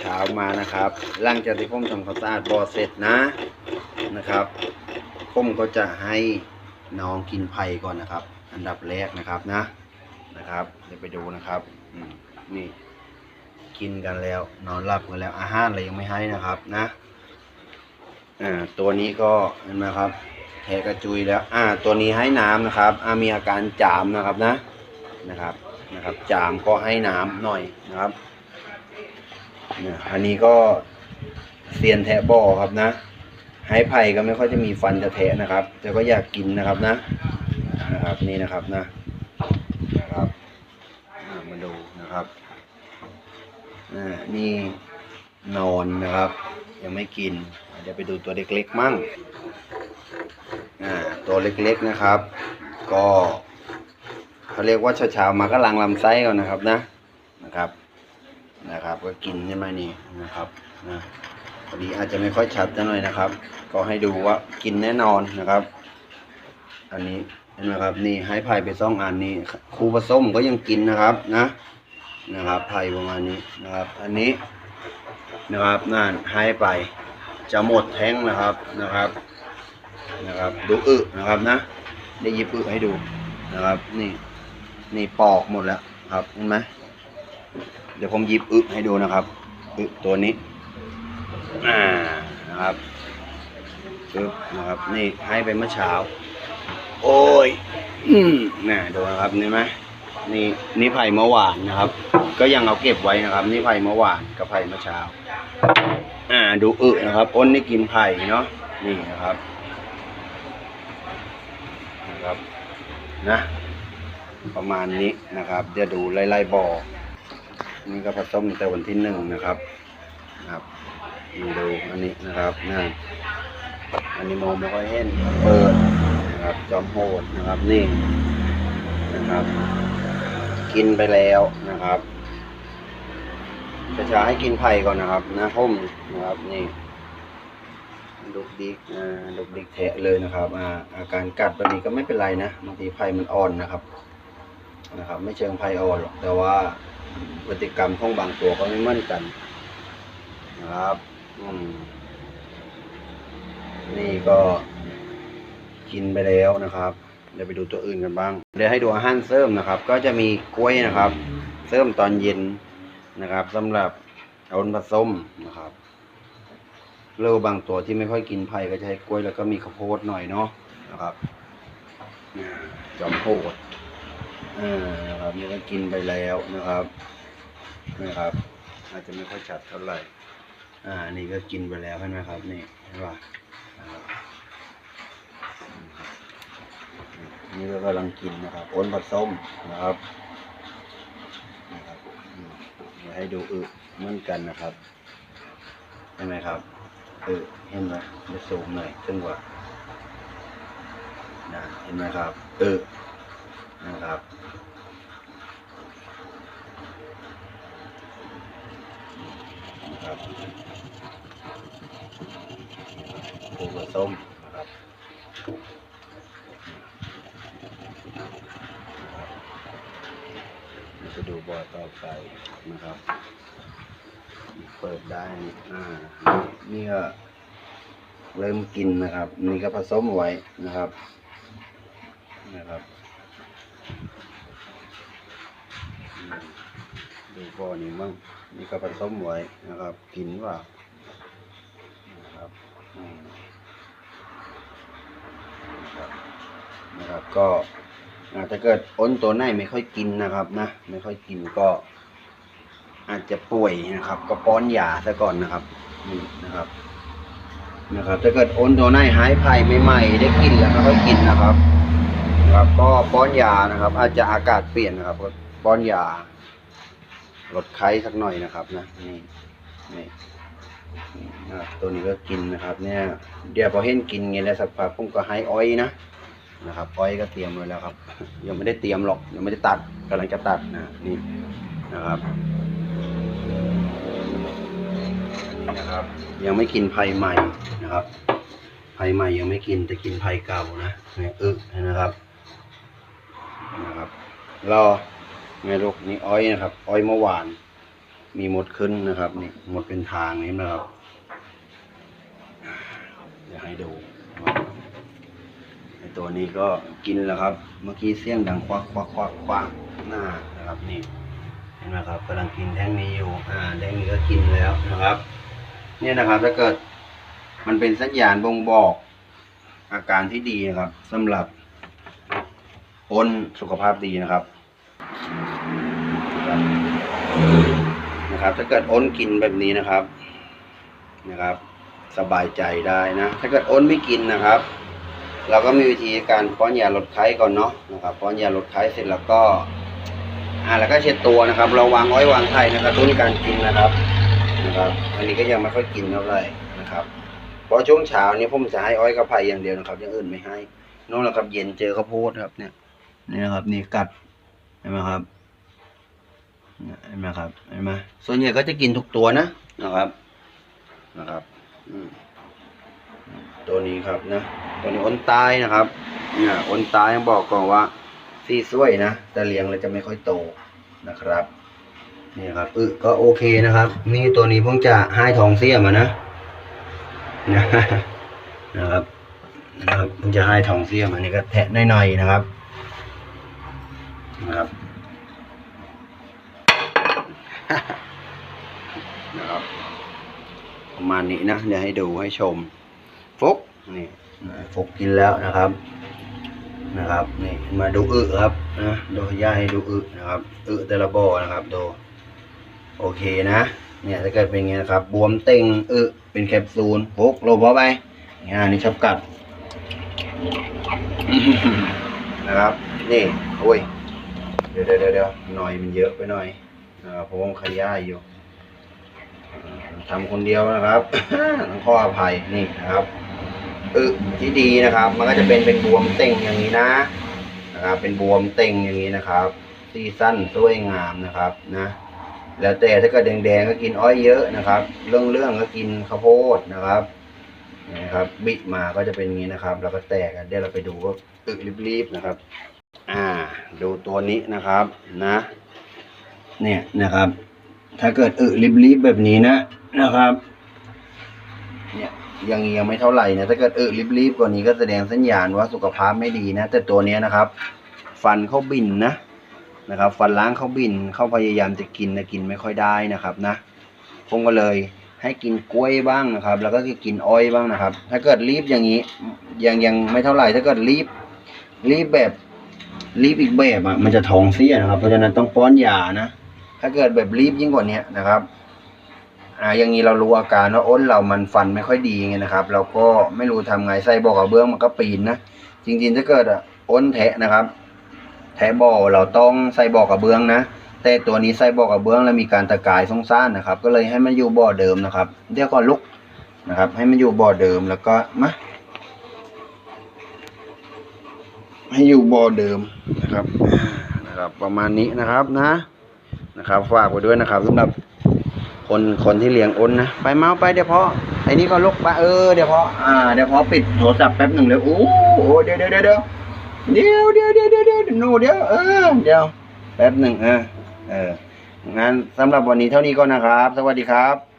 เช้าๆมานะครับ หลังจากที่ผมทำความสะอาดบ่อเสร็จนะนะครับผมก็จะให้น้องกินไผ่ก่อนนะครับ อันดับแรกนะครับนะนะครับเดี๋ยวไปดูนะครับนี่กินกันแล้ว นอนหลับกันแล้วอาหารอะไรยังไม่ให้นะครับนะอ่าตัวนี้ก็เห็นไหมครับแทกระจุยแล้ว อ่า ตัวนี้ให้น้ำนะครับอ่ามีอาการจามนะครับนะนะครับนะครับ จามก็ให้น้ำหน่อยนะครับ เนี่ยอันนี้ก็เซียนแทะบ่อครับนะให้ไผ่ก็ไม่ค่อยจะมีฟันจะแทะนะครับ แต่ก็อยากกินนะครับนะนะครับนี่นะครับนะนะครับมาดูนะครับนี่นอนนะครับ ยังไม่กินเดี๋ยวไปดูตัวเล็กๆมั่งตัวเล็กๆนะครับ ก็เขาเรียกว่าเช้าๆมาก็ลังลำไส้ก่อนนะครับนะนะครับ นะครับ ก็กินใช่ไหมนี่นะครับนะพอดีอาจจะไม่ค่อยชัดจะหน่อยนะครับ ก็ให้ดูว่ากินแน่นอนนะครับ อันนี้เห็นไหมครับนี่ให้ไผ่ไปซ่องอันนี้ครูผสมก็ยังกินนะครับนะนะครับไผ่ประมาณนี้นะครับ อันนี้นะครับนั่นให้ไปจะหมดแท้งนะครับนะครับนะครับดูอึนะครับนะ ได้ยิบอึให้ดูนะครับ นี่นี่ปอกหมดแล้วครับเห็นไหม เดี๋ยวผมหยิบอึให้ดูนะครับอึตัวนี้อ่านะครับอึนะครับ นี่ให้ไปเมื่อเช้า โอ้ยอืมน่ะดูนะครับเห็นไหมนี่นี่ไผ่เมื่อวานนะครับ ก็ยังเอาเก็บไว้นะครับ นี่ไผ่เมื่อวานกับไผ่เมื่อเช้า อ่า ดูอึนะครับ อ้นนี่กินไผ่เนาะนี่นะครับนะครับนะ ประมาณนี้นะครับเดี๋ยวดูไล่ๆบ่อ นี่ก็ผสมแต่วันที่หนึ่งนะครับนะครับนี่ดูอันนี้นะครับนะอันนี้มองไม่ค่อยเห็นเปิดนะครับจอมโหดนะครับนี่นะครับ กินไปแล้วนะครับจะช้าให้กินไผ่ก่อนนะครับนะพ่มนะครับนี่ดุกดิกอ่าดุกดิกแทะเลยนะครับอ่าอาการกัดแบบนี้ก็ไม่เป็นไรนะบางทีไผ่มันอ่อนนะครับ นะครับ ไม่เชิงไผ่อ่อนหรอกแต่ว่า พฤติกรรมของบางตัวก็ไม่เหมือนกันนะครับอืมนี่ก็กินไปแล้วนะครับเดี๋ยวไปดูตัวอื่นกันบ้าง เดี๋ยวให้ดูอาหารเสริมนะครับ ก็จะมีกล้วยนะครับ เสริมตอนเย็นนะครับสำหรับเอาผสมนะครับเลือบางตัวที่ไม่ค่อยกินไผ่ก็จะให้กล้วยแล้วก็มีข้าวโพดหน่อยเนาะนะครับจอมโพด อ่านะครับนี่ก็กินไปแล้วนะครับนะครับ อาจจะไม่ค่อยชัดเท่าไหร่ อ่า นี่ก็กินไปแล้วใช่ไหมครับ นี่เห็นป่ะนี่ก็กำลังกินนะครับอ้นผสมนะครับนะครับมเดี๋ยวให้ดูอึเหมือนกันนะครับเห็นไหมครับอึเห็นไหมจะสูงหน่อยซึ่งว่านะเห็นไหมครับอึ นะครับนะครับปูผสมนะครับเราจะดูบอร์ดต่อไปนะครับ เปิดได้อ่านี่ก็เริ่มกินนะครับ นี่ก็ผสมไว้นะครับนะครับ ดูบอร์ดนี่มั่งนี่ก็ผสมไว้นะครับ กินว่านะครับนะครับก็อาถ้าเกิดอ้นตัวไหนไม่ค่อยกินนะครับนะ ไม่ค่อยกินก็ อาจจะป่วยนะครับ ก็ป้อนยาซะก่อนนะครับนี่นะครับ นะครับถ้าเกิดอ้นตัวไหนหายภัยใหม่ๆได้กินแล้วไม่ค่อยกินนะครับ ครับ ก็ป้อนยานะครับ อาจจะอากาศเปลี่ยนนะครับก็ป้อนยาลดไข้สักหน่อยนะครับนะนี่นี่นะครับตัวนี้ก็กินนะครับ เนี่ย เดี๋ยวพอเห็นกินไงแล้วสักพักผมก็ให้อ้อยนะนะครับอ้อยก็เตรียมไว้แล้วครับ ยังไม่ได้เตรียมหรอกยังไม่ได้ตัดกำลังจะตัดนะนี่นะครับนี่นะครับ ยังไม่กินไผ่ใหม่นะครับไผ่ใหม่ยังไม่กินแต่กินไผ่เก่านะเนี่ยอึนะครับ นะครับรอไงลูกนี่อ้อยนะครับ อ้อยเมื่อวาน มีหมดขึ้นนะครับนี่หมดเป็นทางนี้นะครับเดี๋ยวให้ดูตัวนี้ก็กินแล้วครับ เมื่อกี้เสียงดังควักควักควักควักหน้านะครับนี่เห็นไหมครับกำลังกินแท่งนี้อยู่อ่าแท่งนี้ก็กินแล้วนะครับ เนี่ยนะครับถ้าเกิดมันเป็นสัญญาณบ่งบอกอาการที่ดีนะครับสำหรับ อ้นสุขภาพดีนะครับนะครับ ถ้าเกิดอ้นกินแบบนี้นะครับนะครับ สบายใจได้นะ ถ้าเกิดอ้นไม่กินนะครับ เราก็มีวิธีการป้อนยาลดไข้ก่อนเนาะนะครับป้อนยาลดไข้เสร็จแล้วก็อ่าแล้วก็เช็ดตัวนะครับ เราวางอ้อยวางไข่นะครับทุกการกินนะครับนะครับ อันนี้ก็ยังไม่ค่อยกินเท่าไหร่นะครับเพราะช่วงเช้านี้ผมจะให้อ้อยกับไผ่อย่างเดียวนะครับอย่างอื่นไม่ให้นู่นแหละครับเย็นเจอข้าวโพดครับเนี่ย นี่นะครับนี่กัดเห็นไหมครับเห็นไหมครับเห็นไหมส่วนใหญ่ก็จะกินทุกตัวนะนะครับนะครับตัวนี้ครับนะตัวนี้อ้นตายนะครับเนี่ยอ้นตายยังบอกก่อนว่าซี่สวยนะแต่เลี้ยงแล้วจะไม่ค่อยโตนะครับนี่ครับอึก็โอเคนะครับ นี่ตัวนี้เพิ่งจะให้ทองเสียมานะนะนะครับนะครับมันจะให้ทองเสียมอันนี้ก็แทะหน่อยๆนะครับ นะครับนะครับประมาณนี้นะเดี๋ยวให้ดูให้ชมฟุกนี่ฟุกกินแล้วนะครับนะครับนี่มาดูอึครับนะดูย่าให้ดูอึนะครับอึแต่ละบ่อนะครับดูโอเคนะเนี่ยถ้าเกิดเป็นอย่างนะครับบวมเต็งอึเป็นแคปซูลฟุกโลบอไปเนี่ยอันนี่ชอบกัดนะครับนี่โอ้ย เดี๋ยวเดี๋ยวเดี๋ยวหน่อยมันเยอะไปหน่อยนะครับเพราะว่ามันขย่ายอยู่อ่าทำคนเดียวนะครับต้องขออภัยนี่นะครับอึที่ดีนะครับ มันก็จะเป็นเป็นบวมเต่งอย่างนี้นะนะครับเป็นบวมเต่งอย่างนี้นะครับซีสั้นสวยงามนะครับนะแล้วแต่ถ้าเกิดแดงๆก็กินอ้อยเยอะนะครับ เรื่องเรื่องก็กินข้าวโพดนะครับนี่นะครับ บิดมาก็จะเป็นอย่างนี้นะครับ แล้วก็แตกเดี๋ยวเราไปดูว่าอึรีบๆนะครับ อ่า ดูตัวนี้นะครับนะ เนี่ยนะครับ ถ้าเกิดอึรีบๆแบบนี้นะนะครับ เนี่ยยังยังไม่เท่าไหร่นะถ้าเกิดอึรีบๆกว่านี้ก็แสดงสัญญาณว่าสุขภาพไม่ดีนะ แต่ตัวนี้นะครับ ฟันเขาบินนะนะครับ ฟันล้างเขาบินเขาพยายามจะกินนะกินไม่ค่อยได้นะครับนะผมก็เลยให้กินกล้วยบ้างนะครับ แล้วก็กินอ้อยบ้างนะครับ ถ้าเกิดรีบอย่างนี้ยังยังไม่เท่าไหร่ถ้าเกิดรีบรีบแบบ รีบอีกแบบอะมันจะท้องเสียนะครับ เพราะฉะนั้นต้องป้อนยานะ ถ้าเกิดแบบรีบยิ่งกว่านี้นะครับอ่าอย่างนี้เรารู้อาการว่าอ้นเรามันฟันไม่ค่อยดีไงนะครับ เราก็ไม่รู้ทำไงใส่บอกกับเบื้องมันก็ปีนนะจริงๆถ้าเกิดอะอ้นแทะนะครับ แทะบ่อเราต้องใส่บอกกับเบื้องนะแต่ตัวนี้ใส่บอกกับเบื้องแล้วมีการตะกายสงซ่านนะครับ ก็เลยให้มันอยู่บ่อเดิมนะครับเดี๋ยวก่อนลุกนะครับ ให้มันอยู่บ่อเดิมแล้วก็มา ให้อยู่บ่อเดิมนะครับนะครับ ประมาณนี้นะครับนะนะครับฝากไว้ด้วยนะครับสำหรับคนคนที่เลี้ยงอ้นนะไปเมาไปเดี๋ยวพอไอ้นี่ก็ลุกไปเออเดี๋ยวพออ่าเดี๋ยวพอปิดโทรศัพท์แป๊บหนึ่งเลยโอ้โหเดี๋ยวเดี๋ยวเดี๋ยวเดี๋ยวเดี๋ยวเดี๋ยวเดี๋ยวเดี๋ยวเดี๋ยวหนูเดี๋ยวเออเดี๋ยวแป๊บหนึ่งเออเอองานสำหรับวันนี้เท่านี้ก็นะครับ สวัสดีครับ